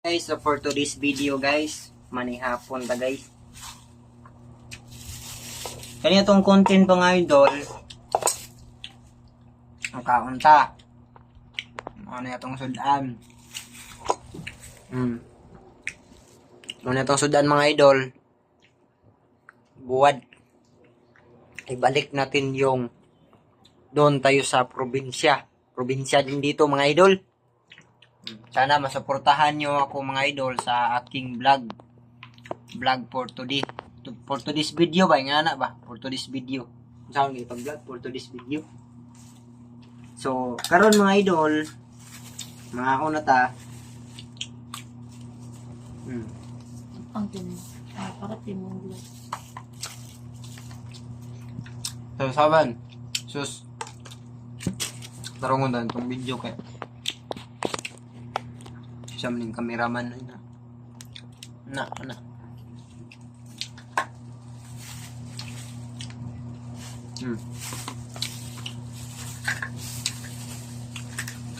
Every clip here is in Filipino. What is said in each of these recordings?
guys so for today's video guys manihapon ta guys. Kanya tong content pa nga idol. Ang kaunta ano itong sudan. Hmm. Ano itong sudan mga idol. Buwad. Ibalik natin yung doon tayo sa probinsya. Probinsya din dito mga idol sana masuportahan nyo ako mga idol sa aking vlog. Vlog for today. To- For today's video ba? Nga na ba? For today's video. Saan kayo pag-vlog? For today's video. So, karon mga idol, mga ako na ta. Hmm. Ang tin. Ah, para timong So, saban. Sus. Tarungon dan itong video kay siya maning kameraman na na na hmm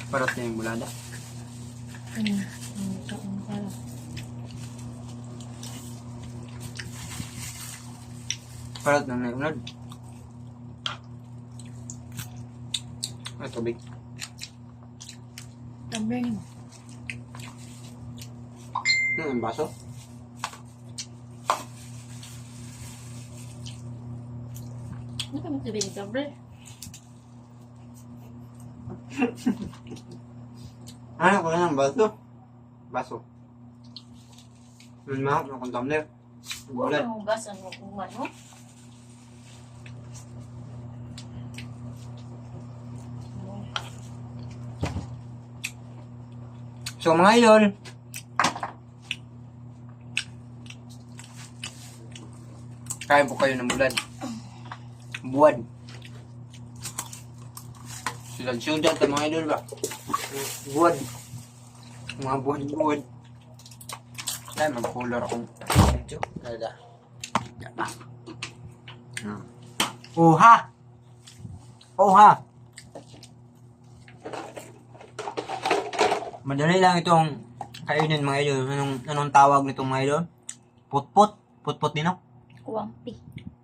parot na yung bulada Ano? Ang taong para. parot na na unod ay tubig mo. Hmm ang baso Ano ka magsabi ni Tambay? ano ko ng baso baso hmm mahap na kung tumbler Wala Bulan. mo hugasan mo kung ano? So mga idol, kain po kayo ng bulan. Buwan. Sudan-sudan ta mga idol ba? Buwan. Mga buwan-buwan. Kaya mag-color akong medyo. Kada. Kada. Hmm. Oha! Oha! Madali lang itong kainin mga idol. Anong, anong tawag nitong mga idol? Putput? Putput din no? Kuwampi.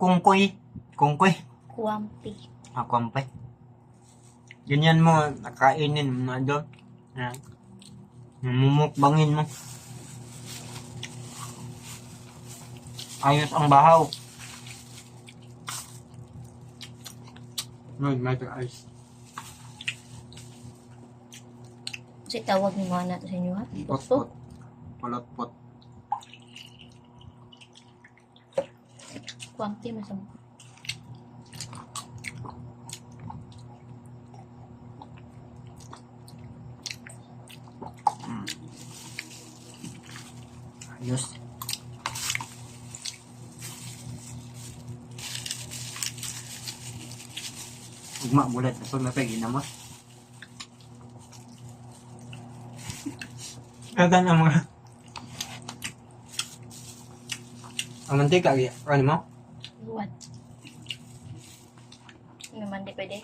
Kungkoy. Kungkoy. Kuwampi. Ako ampay. Ganyan mo, nakainin mga idol. Ayan. Mumukbangin mo. Ayos ang bahaw. Good, magic ice. Kasi tawag ni Mana sa inyo ha? Putput. Kuwampi masama. Ayos. Ugma bulat so na pegi na mo. Kagan ang mga Ang mantika ano mo? Hindi naman di pwede.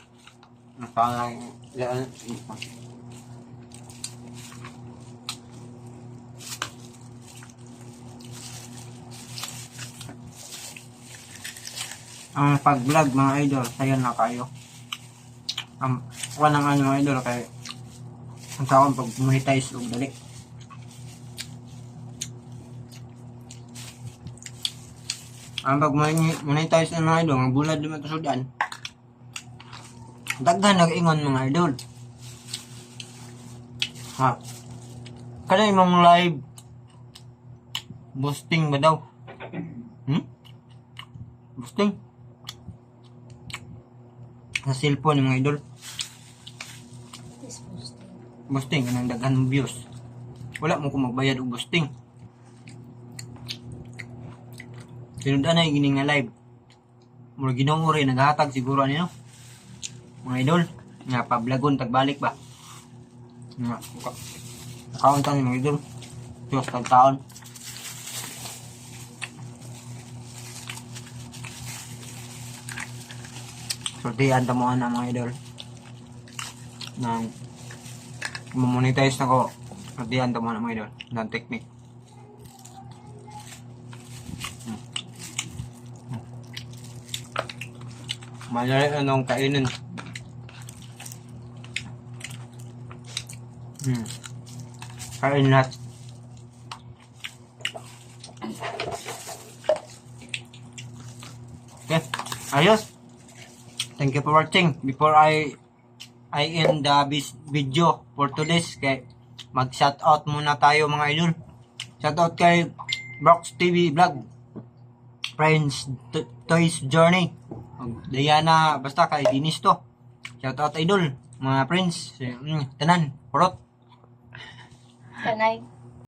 Parang yan. Ang pag-vlog mga idol, sayo na kayo. Ang wala ng ano mga idol kay ang taon pag monetize og dali. Ang pag monetize na mga idol, ang bulad naman to sudan. Daghan nag-ingon mga idol. Ha. Kada imong live boosting ba daw? Hmm? Boosting? Sa cellphone mga idol. Yes, posting. Boosting kanang daghan views. Wala mo ko magbayad og boosting. Tinudan na gini nga live. Mura rin naghatag siguro ano mga idol nga pablagon tagbalik ba? Nga account ni mga idol. Diyos tag taon sortihan ta mo ana mga idol. Nang mamonetize na ko. Pagdiyan to muna mga idol. Dan technique. Hmm. Hmm. Madali anong kainin. Hmm. Kain lahat. Okay. Ayos. Thank you for watching. Before I I end the video for today's kay mag shout out muna tayo mga idol. Shout out kay Brox TV Vlog. Friends Toys Journey. Diana basta kay Dinis to. Shout out idol mga friends. Mm, tanan, purot. Kanay.